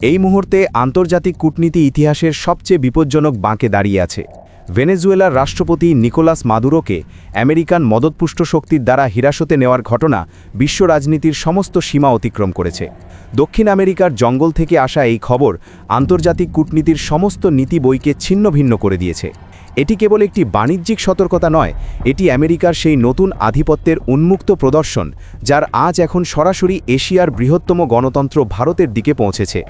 এই মুহূর্তে আন্তর্জাতিক কূটনীতি ইতিহাসের সবচেয়ে বিপজ্জনক বাঁকে দাঁড়িয়ে আছে। ভেনেজুয়েলার রাষ্ট্রপতি নিকোলাস মাদুরোকে আমেরিকান মদতপুষ্ট শক্তির দ্বারা হিরাসতে নেওয়ার ঘটনা বিশ্ব রাজনীতির সমস্ত সীমা অতিক্রম করেছে। দক্ষিণ আমেরিকার জঙ্গল থেকে আসা এই খবর আন্তর্জাতিক কূটনীতির সমস্ত নীতি বইকে ছিন্নভিন্ন করে দিয়েছে। এটি কেবল একটি বাণিজ্যিক সতর্কতা নয়, এটি আমেরিকার সেই নতুন আধিপত্যের উন্মুক্ত প্রদর্শন, যার আজ এখন সরাসরি এশিয়ার বৃহত্তম গণতন্ত্র ভারতের দিকে পৌঁছেছে।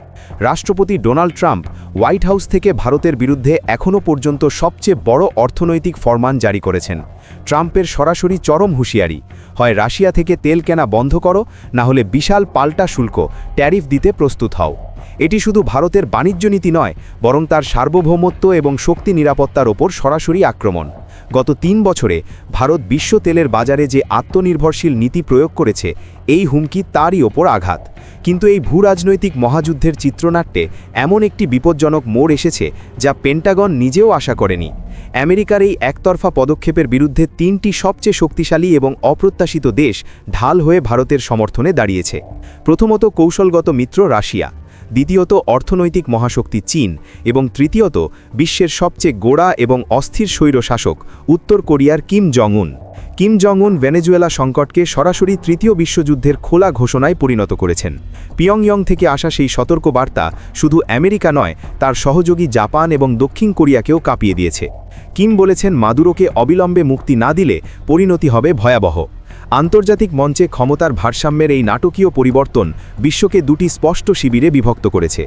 রাষ্ট্রপতি ডোনাল্ড ট্রাম্প হোয়াইট হাউস থেকে ভারতের বিরুদ্ধে এখনও পর্যন্ত সবচেয়ে বড় অর্থনৈতিক ফরমান জারি করেছেন। ট্রাম্পের সরাসরি চরম হুঁশিয়ারি। হয় রাশিয়া থেকে তেল কেনা বন্ধ করো, না হলে বিশাল পাল্টা শুল্ক, ট্যারিফ দিতে প্রস্তুত হও। এটি শুধু ভারতের বাণিজ্য নীতি নয়, বরং তার সার্বভৌমত্ব এবং শক্তি নিরাপত্তার ওপর সরাসরি আক্রমণ। গত তিন বছরে ভারত বিশ্ব তেলের বাজারে যে আত্মনির্ভরশীল নীতি প্রয়োগ করেছে, এই হুমকি তারই ওপর আঘাত। কিন্তু এই ভূরাজনৈতিক মহাযুদ্ধের চিত্রনাট্যে এমন একটি বিপজ্জনক মোড় এসেছে, যা পেন্টাগন নিজেও আশা করেনি। আমেরিকার এই একতরফা পদক্ষেপের বিরুদ্ধে তিনটি সবচেয়ে শক্তিশালী এবং অপ্রত্যাশিত দেশ ঢাল হয়ে ভারতের সমর্থনে দাঁড়িয়েছে। প্রথমত কৌশলগত মিত্র রাশিয়া, দ্বিতীয়ত অর্থনৈতিক মহাশক্তি চীন, এবং তৃতীয়ত বিশ্বের সবচেয়ে গোড়া এবং অস্থির স্বৈর শাসক উত্তর কোরিয়ার কিম জং উন কিম জং উন ভেনেজুয়েলা সংকটকে সরাসরি তৃতীয় বিশ্বযুদ্ধের খোলা ঘোষণায় পরিণত করেছেন। পিয়ংইয়ং থেকে আসা সেই সতর্ক বার্তা শুধু আমেরিকা নয়, তার সহযোগী জাপান এবং দক্ষিণ কোরিয়াকেও কাঁপিয়ে দিয়েছে। কিম বলেছেন মাদুরোকে অবিলম্বে মুক্তি না দিলে পরিণতি হবে ভয়াবহ। আন্তর্জাতিক মঞ্চে ক্ষমতার ভারসাম্যের এই নাটকীয় পরিবর্তন বিশ্বকে দুটি স্পষ্ট শিবিরে বিভক্ত করেছে।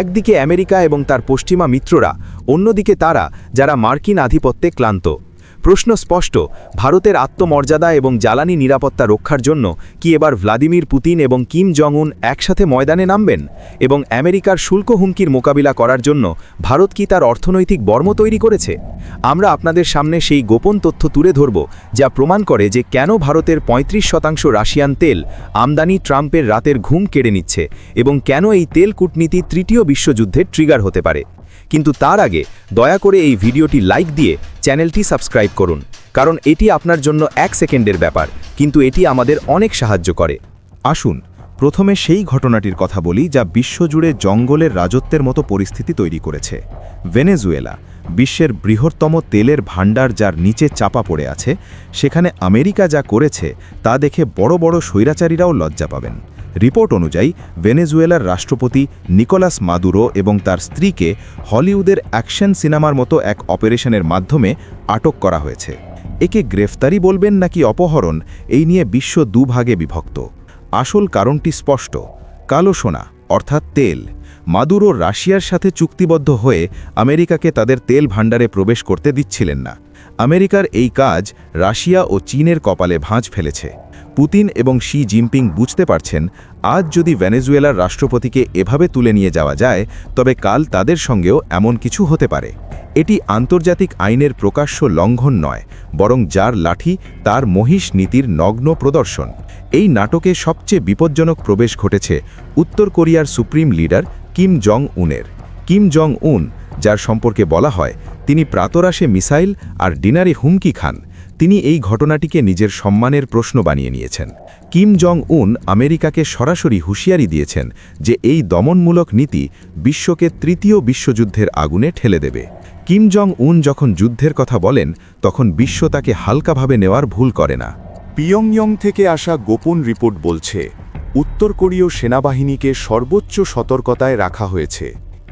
একদিকে আমেরিকা এবং তার পশ্চিমা মিত্ররা, অন্যদিকে তারা, যারা মার্কিন আধিপত্যে ক্লান্ত। প্রশ্ন স্পষ্ট, ভারতের আত্মমর্যাদা এবং জ্বালানি নিরাপত্তা রক্ষার জন্য কি এবার ভ্লাদিমির পুতিন এবং কিম জং উন একসাথে ময়দানে নামবেন? এবং আমেরিকার শুল্ক হুমকির মোকাবিলা করার জন্য ভারত কি তার অর্থনৈতিক বর্ম তৈরি করেছে? আমরা আপনাদের সামনে সেই গোপন তথ্য তুলে ধরব, যা প্রমাণ করে যে কেন ভারতের ৩৫ শতাংশ রাশিয়ান তেল আমদানি ট্রাম্পের রাতের ঘুম কেড়ে নিচ্ছে এবং কেন এই তেল কূটনীতি তৃতীয় বিশ্বযুদ্ধের ট্রিগার হতে পারে। কিন্তু তার আগে দয়া করে এই ভিডিওটি লাইক দিয়ে চ্যানেলটি সাবস্ক্রাইব করুন, কারণ এটি আপনার জন্য এক সেকেন্ডের ব্যাপার, কিন্তু এটি আমাদের অনেক সাহায্য করে। আসুন, প্রথমে সেই ঘটনাটির কথা বলি যা বিশ্বজুড়ে জঙ্গলের রাজত্বের মতো পরিস্থিতি তৈরি করেছে। ভেনেজুয়েলা, বিশ্বের বৃহত্তম তেলের ভাণ্ডার যার নিচে চাপা পড়ে আছে, সেখানে আমেরিকা যা করেছে তা দেখে বড় বড় স্বৈরাচারীরাও লজ্জা পাবেন। রিপোর্ট অনুযায়ী, ভেনেজুয়েলার রাষ্ট্রপতি নিকোলাস মাদুরো এবং তার স্ত্রীকে হলিউডের অ্যাকশন সিনেমার মতো এক অপারেশনের মাধ্যমে আটক করা হয়েছে। একে গ্রেফতারি বলবেন নাকি অপহরণ, এই নিয়ে বিশ্ব দুভাগে বিভক্ত। আসল কারণটি স্পষ্ট, কালো সোনা, অর্থাৎ তেল। মাদুরো রাশিয়ার সাথে চুক্তিবদ্ধ হয়ে আমেরিকাকে তাদের তেল ভাণ্ডারে প্রবেশ করতে দিচ্ছিলেন না। আমেরিকার এই কাজ রাশিয়া ও চীনের কপালে ভাঁজ ফেলেছে। পুতিন এবং শি জিনপিং বুঝতে পারছেন, আজ যদি ভেনেজুয়েলার রাষ্ট্রপতিকে এভাবে তুলে নিয়ে যাওয়া যায়, তবে কাল তাদের সঙ্গেও এমন কিছু হতে পারে। এটি আন্তর্জাতিক আইনের প্রকাশ্য লঙ্ঘন নয়, বরং যার লাঠি তার মহিষ নীতির নগ্ন প্রদর্শন। এই নাটকে সবচেয়ে বিপজ্জনক প্রবেশ ঘটেছে উত্তর কোরিয়ার সুপ্রিম লিডার কিম জং উনের কিম জং উন যার সম্পর্কে বলা হয় তিনি প্রাতরাশে মিসাইল আর ডিনারে হুমকি খান। তিনি এই ঘটনাটিকে নিজের সম্মানের প্রশ্ন বানিয়ে নিয়েছেন। কিম জং উন আমেরিকাকে সরাসরি হুঁশিয়ারি দিয়েছেন যে এই দমনমূলক নীতি বিশ্বকে তৃতীয় বিশ্বযুদ্ধের আগুনে ঠেলে দেবে। কিম জং উন যখন যুদ্ধের কথা বলেন, তখন বিশ্ব তাকে হালকাভাবে নেওয়ার ভুল করে না। পিয়ংইয়ং থেকে আসা গোপন রিপোর্ট বলছে, উত্তর কোরীয় সেনাবাহিনীকে সর্বোচ্চ সতর্কতায় রাখা হয়েছে।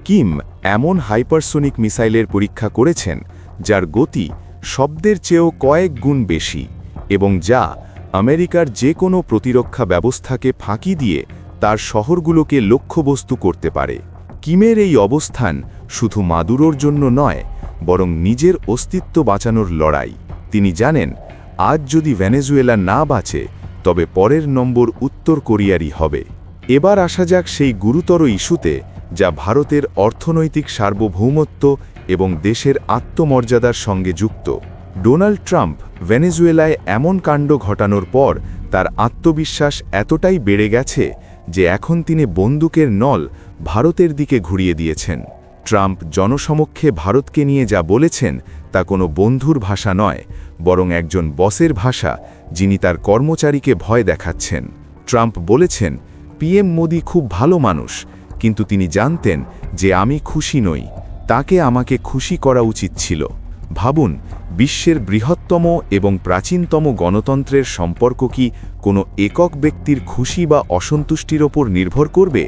কিম এমন হাইপারসোনিক মিসাইলের পরীক্ষা করেছেন, যার গতি শব্দের চেয়েও কয়েক গুণ বেশি এবং যা আমেরিকার যে কোনো প্রতিরক্ষা ব্যবস্থাকে ফাঁকি দিয়ে তার শহরগুলোকে লক্ষ্যবস্তু করতে পারে। কিমের এই অবস্থান শুধু মাদুরোর জন্য নয়, বরং নিজের অস্তিত্ব বাঁচানোর লড়াই। তিনি জানেন, আজ যদি ভেনেজুয়েলা না বাঁচে, তবে পরের নম্বর উত্তর কোরিয়ারই হবে। এবার আসা যাক সেই গুরুতর ইস্যুতে যা ভারতের অর্থনৈতিক সার্বভৌমত্ব এবং দেশের আত্মমর্যাদার সঙ্গে যুক্ত। ডোনাল্ড ট্রাম্প ভেনেজুয়েলায় এমন কাণ্ড ঘটানোর পর তার আত্মবিশ্বাস এতটাই বেড়ে গেছে যে এখন তিনি বন্দুকের নল ভারতের দিকে ঘুরিয়ে দিয়েছেন। ট্রাম্প জনসমক্ষে ভারতকে নিয়ে যা বলেছেন তা কোনো বন্ধুর ভাষা নয়, বরং একজন বসের ভাষা যিনি তার কর্মচারীকে ভয় দেখাচ্ছেন। ট্রাম্প বলেছেন, পিএম মোদি খুব ভালো মানুষ কিন্তু তিনি জানতেন যে আমি খুশি নই। তাকে আমাকে খুশি করা উচিত ছিল। ভাবুন, বিশ্বের বৃহত্তম এবং প্রাচীনতম গণতন্ত্রের সম্পর্ক কি কোনো একক ব্যক্তির খুশি বা অসন্তুষ্টির ওপর নির্ভর করবে?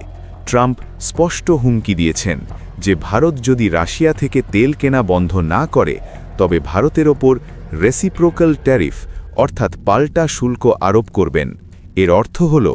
ট্রাম্প স্পষ্ট হুমকি দিয়েছেন যে ভারত যদি রাশিয়া থেকে তেল কেনা বন্ধ না করে, তবে ভারতের ওপর রেসিপ্রোকাল ট্যারিফ অর্থাৎ পাল্টা শুল্ক আরোপ করবেন। এর অর্থ হল,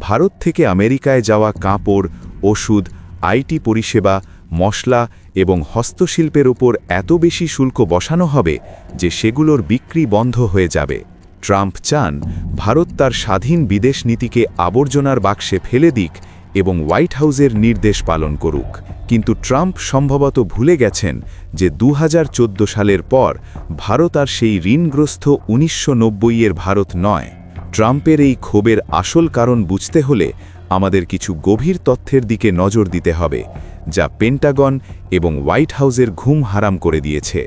ভারত থেকে আমেরিকায় যাওয়া কাপড় ওষুধ, আইটি পরিষেবা, মশলা এবং হস্তশিল্পের ওপর এত বেশি শুল্ক বসানো হবে যে সেগুলোর বিক্রি বন্ধ হয়ে যাবে। ট্রাম্প চান ভারত তার স্বাধীন বিদেশ নীতিকে আবর্জনার বাক্সে ফেলে দিক এবং হোয়াইট হাউসের নির্দেশ পালন করুক। কিন্তু ট্রাম্প সম্ভবত ভুলে গেছেন যে দু হাজার চোদ্দ সালের পর ভারত আর সেই ঋণগ্রস্ত উনিশশো এর ভারত নয়। ট্রাম্পের এই ক্ষোভের আসল কারণ বুঝতে হলে আমাদের কিছু গভীর তথ্যের দিকে নজর দিতে হবে, যা পেন্টাগন এবং হোয়াইট হাউসের ঘুম হারাম করে দিয়েছে।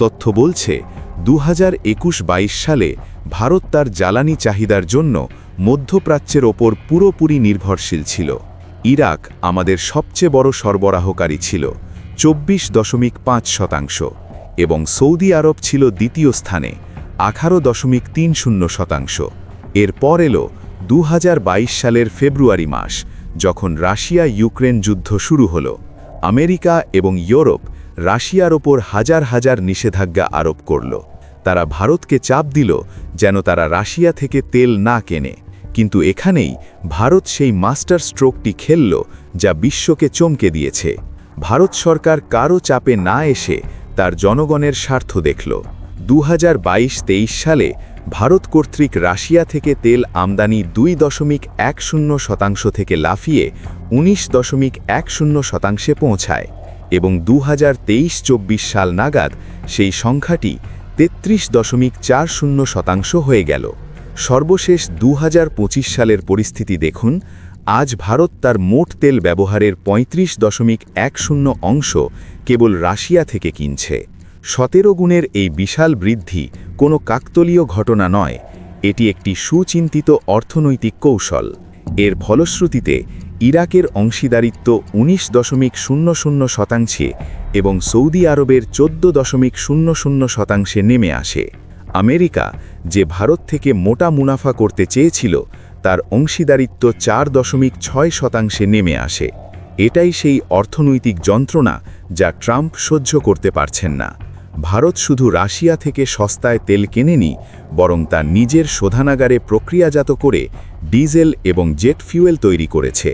তথ্য বলছে দু হাজার সালে ভারত তার জ্বালানি চাহিদার জন্য মধ্যপ্রাচ্যের ওপর পুরোপুরি নির্ভরশীল ছিল। ইরাক আমাদের সবচেয়ে বড় সরবরাহকারী ছিল, চব্বিশ দশমিক পাঁচ শতাংশ, এবং সৌদি আরব ছিল দ্বিতীয় স্থানে, আঠারো দশমিক তিন শূন্য শতাংশ। এরপর এলো দু হাজার বাইশ সালের ফেব্রুয়ারি মাস, যখন রাশিয়া ইউক্রেন যুদ্ধ শুরু হলো, আমেরিকা এবং ইউরোপ রাশিয়ার ওপর হাজার হাজার নিষেধাজ্ঞা আরোপ করল। তারা ভারতকে চাপ দিল যেন তারা রাশিয়া থেকে তেল না কেনে। কিন্তু এখানেই ভারত সেই মাস্টার স্ট্রোকটি খেলল যা বিশ্বকে চমকে দিয়েছে। ভারত সরকার কারও চাপে না এসে তার জনগণের স্বার্থ দেখল। দু হাজার সালে ভারত কর্তৃক রাশিয়া থেকে তেল আমদানি দুই দশমিক এক শূন্য শতাংশ থেকে লাফিয়ে ১৯ দশমিক এক শূন্য শতাংশে পৌঁছায় এবং দু হাজার সাল নাগাদ সেই সংখ্যাটি তেত্রিশ দশমিক চার শূন্য শতাংশ হয়ে গেল। সর্বশেষ দু হাজার পঁচিশ সালের পরিস্থিতি দেখুন, আজ ভারত তার মোট তেল ব্যবহারের ৩৫ দশমিক এক শূন্য অংশ কেবল রাশিয়া থেকে কিনছে। সতেরো গুণের এই বিশাল বৃদ্ধি কোনো কাকতলীয় ঘটনা নয়, এটি একটি সুচিন্তিত অর্থনৈতিক কৌশল। এর ফলশ্রুতিতে, ইরাকের অংশীদারিত্ব ১৯ দশমিক শূন্য শূন্য শতাংশে এবং সৌদি আরবের চোদ্দ দশমিক শূন্য শূন্য শতাংশে নেমে আসে। আমেরিকা যে ভারত থেকে মোটা মুনাফা করতে চেয়েছিল, তার অংশীদারিত্ব চার দশমিক ছয় শতাংশে নেমে আসে। এটাই সেই অর্থনৈতিক যন্ত্রণা যা ট্রাম্প সহ্য করতে পারছেন না। ভারত শুধু রাশিয়া থেকে সস্তায় তেল কেনেনি, বরং তার নিজের শোধানাগারে প্রক্রিয়াজাত করে ডিজেল এবং জেট ফিউয়েল তৈরি করেছে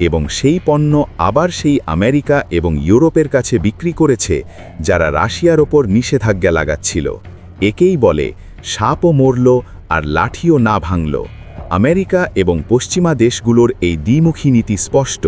এবং সেই পণ্য আবার সেই আমেরিকা এবং ইউরোপের কাছে বিক্রি করেছে, যারা রাশিয়ার ওপর নিষেধাজ্ঞা লাগাচ্ছিল। একেই বলে, সাপও মরল আর লাঠিও না ভাঙল। আমেরিকা এবং পশ্চিমা দেশগুলোর এই দ্বিমুখী নীতি স্পষ্ট।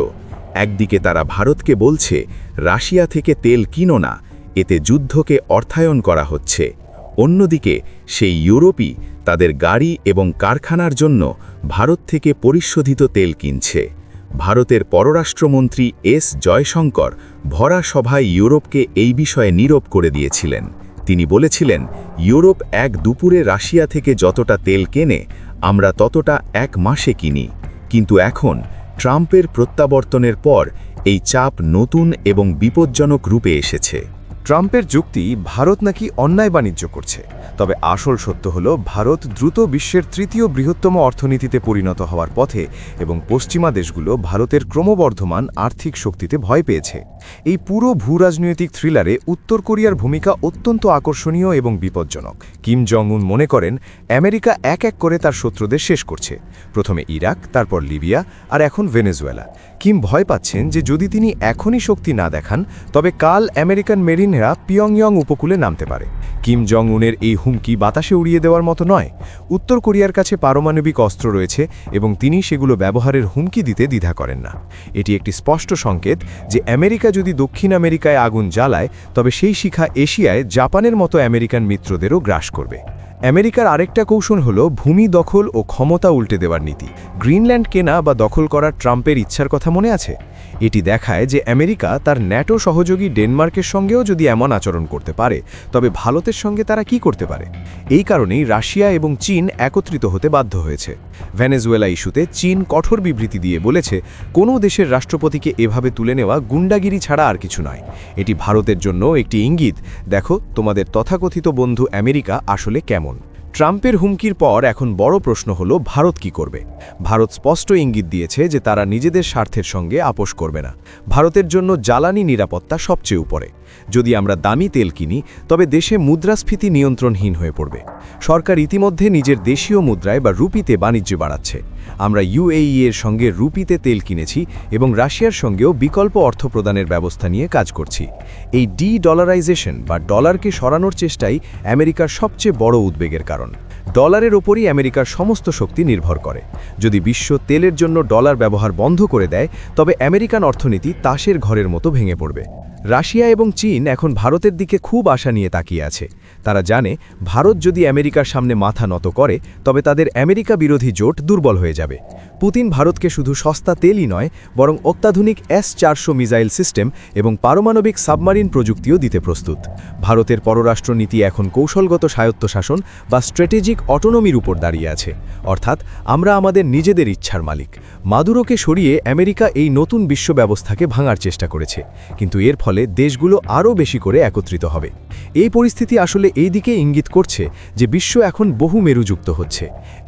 একদিকে তারা ভারতকে বলছে, রাশিয়া থেকে তেল কিনো না। এতে যুদ্ধকে অর্থায়ন করা হচ্ছে। অন্যদিকে, সেই ইউরোপই তাদের গাড়ি এবং কারখানার জন্য ভারত থেকে পরিশোধিত তেল কিনছে। ভারতের পররাষ্ট্রমন্ত্রী এস জয়শঙ্কর ভরা সভায় ইউরোপকে এই বিষয়ে নীরব করে দিয়েছিলেন। তিনি বলেছিলেন, ইউরোপ এক দুপুরে রাশিয়া থেকে যতটা তেল কেনে, আমরা ততটা এক মাসে কিনি। কিন্তু এখন, ট্রাম্পের প্রত্যাবর্তনের পর এই চাপ নতুন এবং বিপজ্জনক রূপে এসেছে। ট্রাম্পের যুক্তি, ভারত নাকি অন্যায় বাণিজ্য করছে। তবে আসল সত্য হল, ভারত দ্রুত বিশ্বের তৃতীয় বৃহত্তম অর্থনীতিতে পরিণত হওয়ার পথে এবং পশ্চিমা দেশগুলো ভারতের ক্রমবর্ধমান আর্থিক শক্তিতে ভয় পেয়েছে। এই পুরো ভূরাজনৈতিক থ্রিলারে উত্তর কোরিয়ার ভূমিকা অত্যন্ত আকর্ষণীয় এবং বিপজ্জনক। কিম জং উন মনে করেন, আমেরিকা এক এক করে তার শত্রুদের শেষ করছে। প্রথমে ইরাক, তারপর লিবিয়া, আর এখন ভেনেজুয়েলা। কিম ভয় পাচ্ছেন যে যদি তিনি এখনই শক্তি না দেখান, তবে কাল আমেরিকান মেরিনেরা পিয়ংইয়ং উপকূলে নামতে পারে। কিম জং উনের এই হুমকি বাতাসে উড়িয়ে দেওয়ার মতো নয়। উত্তর কোরিয়ার কাছে পারমাণবিক অস্ত্র রয়েছে এবং তিনি সেগুলো ব্যবহারের হুমকি দিতে দ্বিধা করেন না। এটি একটি স্পষ্ট সংকেত যে আমেরিকা যদি দক্ষিণ আমেরিকায় আগুন জ্বালায়, তবে সেই শিখা এশিয়ায় জাপানের মতো আমেরিকান মিত্রদেরও গ্রাস করবে। আমেরিকার আরেকটা কৌশল হল ভূমি দখল ও ক্ষমতা উল্টে দেওয়ার নীতি। গ্রিনল্যান্ড কেনা বা দখল করার ট্রাম্পের ইচ্ছার কথা মনে আছে? এটি দেখায় যে আমেরিকা তার ন্যাটো সহযোগী ডেনমার্কের সঙ্গেও যদি এমন আচরণ করতে পারে, তবে ভারতের সঙ্গে তারা কি করতে পারে? এই কারণেই রাশিয়া এবং চীন একত্রিত হতে বাধ্য হয়েছে। ভেনেজুয়েলা ইস্যুতে চীন কঠোর বিবৃতি দিয়ে বলেছে, কোনো দেশের রাষ্ট্রপতিকে এভাবে তুলে নেওয়া গুন্ডাগিরি ছাড়া আর কিছু নয়। এটি ভারতের জন্য একটি ইঙ্গিত। দেখো তোমাদের তথাকথিত বন্ধু আমেরিকা আসলে কেমন। ট্রাম্পের হুমকির পর এখন বড় প্রশ্ন হল, ভারত কি করবে? ভারত স্পষ্ট ইঙ্গিত দিয়েছে যে তারা নিজেদের স্বার্থের সঙ্গে আপোষ করবে না। ভারতের জন্য জ্বালানি নিরাপত্তা সবচেয়ে উপরে। যদি আমরা দামি তেল কিনি, তবে দেশে মুদ্রাস্ফীতি নিয়ন্ত্রণহীন হয়ে পড়বে। সরকার ইতিমধ্যে নিজের দেশীয় মুদ্রায় বা রুপিতে বাণিজ্য বাড়াচ্ছে। আমরা ইউএই এর সঙ্গে রুপিতে তেল কিনেছি এবং রাশিয়ার সঙ্গেও বিকল্প অর্থ প্রদানের ব্যবস্থা নিয়ে কাজ করছি। এই ডি ডলারাইজেশন বা ডলারকে সরানোর চেষ্টাই আমেরিকার সবচেয়ে বড় উদ্বেগের কারণ। ডলারের ওপরই আমেরিকার সমস্ত শক্তি নির্ভর করে। যদি বিশ্ব তেলের জন্য ডলার ব্যবহার বন্ধ করে দেয়, তবে আমেরিকান অর্থনীতি তাসের ঘরের মতো ভেঙে পড়বে। রাশিয়া এবং চীন এখন ভারতের দিকে খুব আশা নিয়ে তাকিয়ে আছে। তারা জানে, ভারত যদি আমেরিকার সামনে মাথা নত করে, তবে তাদের আমেরিকা বিরোধী জোট দুর্বল হয়ে যাবে। পুতিন ভারতকে শুধু সস্তা তেলই নয়, বরং অত্যাধুনিক এস চারশো মিসাইল সিস্টেম এবং পারমাণবিক সাবমারিন প্রযুক্তিও দিতে প্রস্তুত। ভারতের পররাষ্ট্রনীতি এখন কৌশলগত স্বায়ত্তশাসন বা স্ট্র্যাটেজিক অটোনমির উপর দাঁড়িয়ে আছে। অর্থাৎ আমরা আমাদের নিজেদের ইচ্ছার মালিক। মাদুরোকে সরিয়ে আমেরিকা এই নতুন বিশ্ব ব্যবস্থাকে ভাঙার চেষ্টা করেছে। কিন্তু এর ফলে দেশগুলো আরও বেশি করে একত্রিত হবে। এই পরিস্থিতি আসলে এই দিকে ইঙ্গিত করছে যে বিশ্ব এখন বহু মেরুযুক্ত হচ্ছে।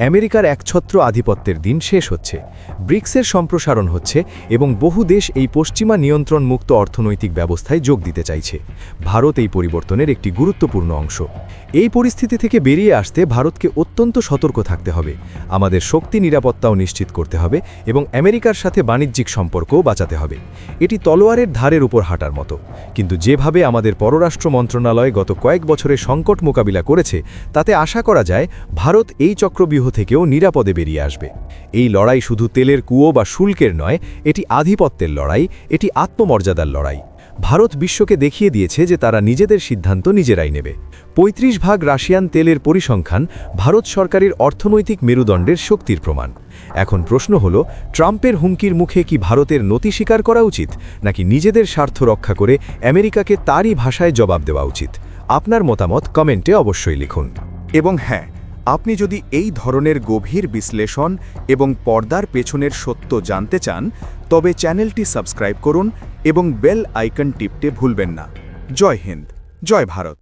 আমেরিকার একছত্র আধিপত্যের দিন শেষ ব্রিক্সের সম্প্রসারণ হচ্ছে এবং বহু দেশ এই পশ্চিমা নিয়ন্ত্রণ মুক্ত অর্থনৈতিক ব্যবস্থায় যোগ দিতে চাইছে। ভারত এই পরিবর্তনের একটি গুরুত্বপূর্ণ অংশ। এই পরিস্থিতি থেকে বেরিয়ে আসতে ভারতকে অত্যন্ত সতর্ক থাকতে হবে। আমাদের শক্তি, নিরাপত্তাও নিশ্চিত করতে হবে এবং আমেরিকার সাথে বাণিজ্যিক সম্পর্কও বাঁচাতে হবে। এটি তলোয়ারের ধারের উপর হাঁটার মতো। কিন্তু যেভাবে আমাদের পররাষ্ট্র মন্ত্রণালয় গত কয়েক বছরে সংকট মোকাবিলা করেছে, তাতে আশা করা যায় ভারত এই চক্রব্যূহ থেকেও নিরাপদে বেরিয়ে আসবে। এই লড়াই শুধু তেলের কুয়ো বা শুল্কের নয়, এটি আধিপত্যের লড়াই, এটি আত্মমর্যাদার লড়াই। ভারত বিশ্বকে দেখিয়ে দিয়েছে যে তারা নিজেদের সিদ্ধান্ত নিজেরাই নেবে। ৩৫ ভাগ রাশিয়ান তেলের পরিসংখ্যান ভারত সরকারের অর্থনৈতিক মেরুদণ্ডের শক্তির প্রমাণ। এখন প্রশ্ন হল, ট্রাম্পের হুমকির মুখে কি ভারতের নতি স্বীকার করা উচিত, নাকি নিজেদের স্বার্থ রক্ষা করে আমেরিকাকে তারই ভাষায় জবাব দেওয়া উচিত? আপনার মতামত কমেন্টে অবশ্যই লিখুন। এবং হ্যাঁ আপনি যদি এই ধরনের গভীর বিশ্লেষণ এবং পর্দার পেছনের সত্য জানতে চান, তবে চ্যানেলটি সাবস্ক্রাইব করুন এবং বেল আইকন টিপতে ভুলবেন না। জয় হিন্দ, জয় ভারত।